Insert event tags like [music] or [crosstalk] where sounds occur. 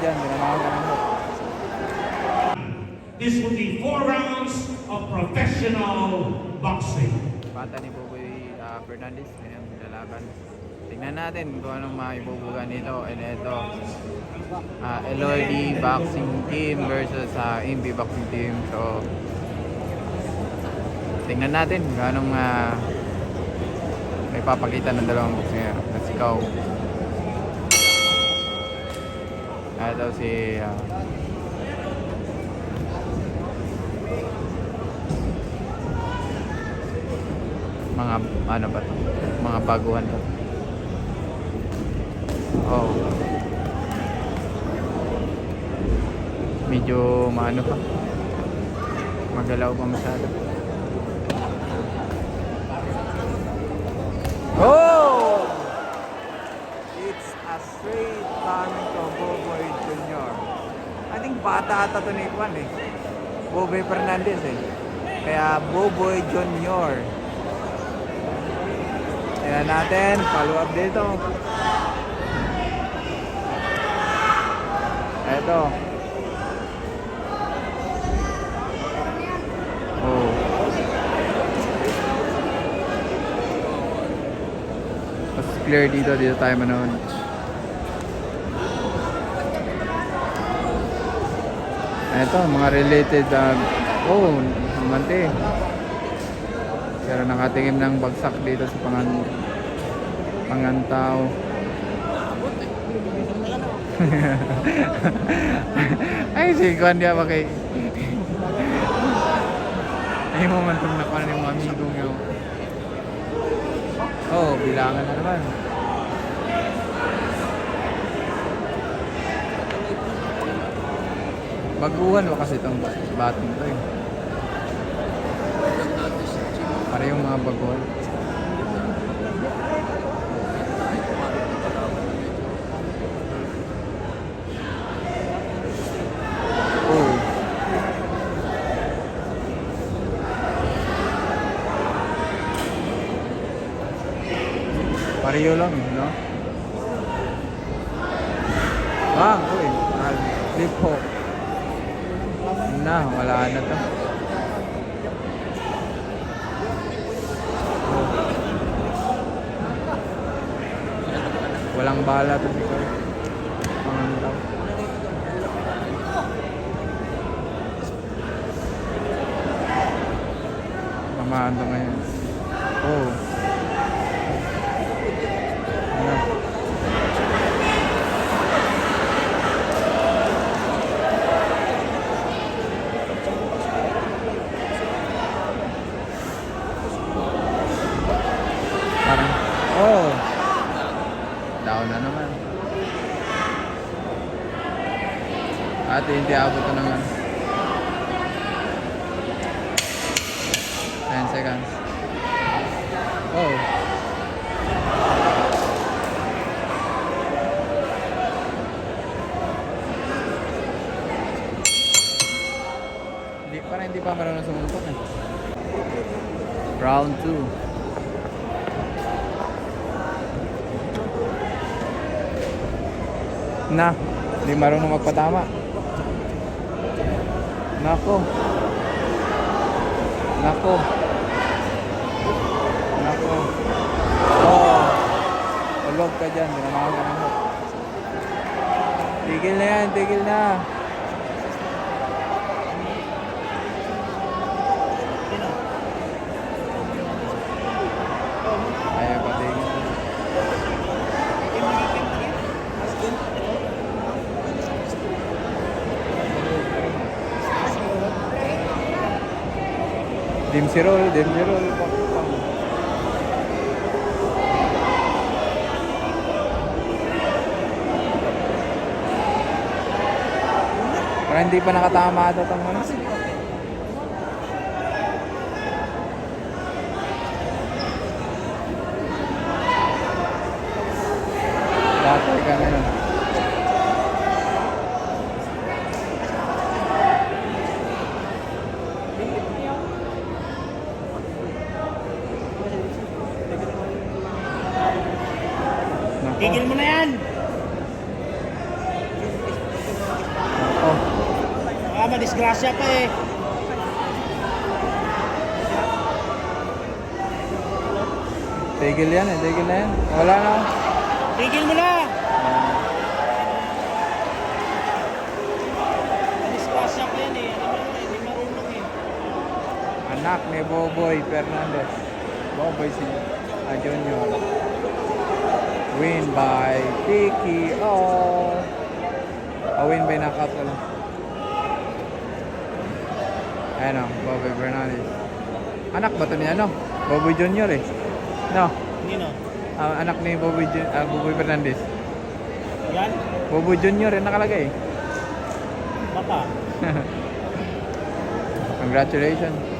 dyan, dinamahan ka ng. This will be four rounds of professional boxing. Bata ni Boboy ah, Fernandez, ngayon lalaban. Tingnan natin kung anong maibubuga nito. And ito, uh, LOD Boxing Team versus sa Imbi Boxing Team. So, tingnan natin kung anong ah, may papakita ng dalawang boxer. Let's go. Ito si ah, mga ano ba to? Mga baguhan to. Oh. Medyo maano pa. Magalaw pa masyado. Oh! It's a straight coming to Boboy Jr. I think bata ata to ni Juan eh. Boboy Fernandez eh. Kaya Boboy Jr. Tingnan natin, follow up dito. Eto. Oh. Mas clear dito, dito tayo manood. Eto, mga related, uh, oh, humante. Pero nakatingin ng bagsak dito sa pangan pangantaw. [laughs] Ay, si Kwan dia pakai. Ay, momentum na pa yung amigo nyo. Oh, bilangan na naman. Baguhan mo kasi itong bating to eh. Para yung mga baguhan. Oh. Pareho lang, no? Ah, uy. Flip hook. Na, wala na to. Walang bala to si Carl. Pangantaw. Mamaan to ngayon. Oh. Oh. Down na naman. Ate, hindi abot ng ano. 10 seconds. Oh. Hindi, parang hindi pa marunong sumuntok eh. Round 2. Na, hindi marunong magpatama. Nako. Nako. Nako. Oh. Ulog ka dyan, dinamahan ka ng hook. Tigil na yan, tigil na. Ayaw pa tigil. Dim si roll, dim si roll. Parang hindi pa nakatama ata itong ano. Dati ka na nun. Nako. Tigil mo na yan! Baka madisgrasya pa eh. Tigil yan eh, tigil na yan. Wala na. Tigil mo na! Madisgrasya pa yan eh. Alam mo hindi marunong eh. Anak ni Boboy Fernandez. Boboy si ah, Junior. Win by TKO. A win by knockout lang. Ayan o, Boboy Fernandez. Anak ba ito ni ano? Boboy Junior eh. No, Hindi no? ah, anak ni Boboy, Jun- ah, Boboy Fernandez. Yan? Boboy Junior eh, nakalagay. [laughs] Baka. Congratulations.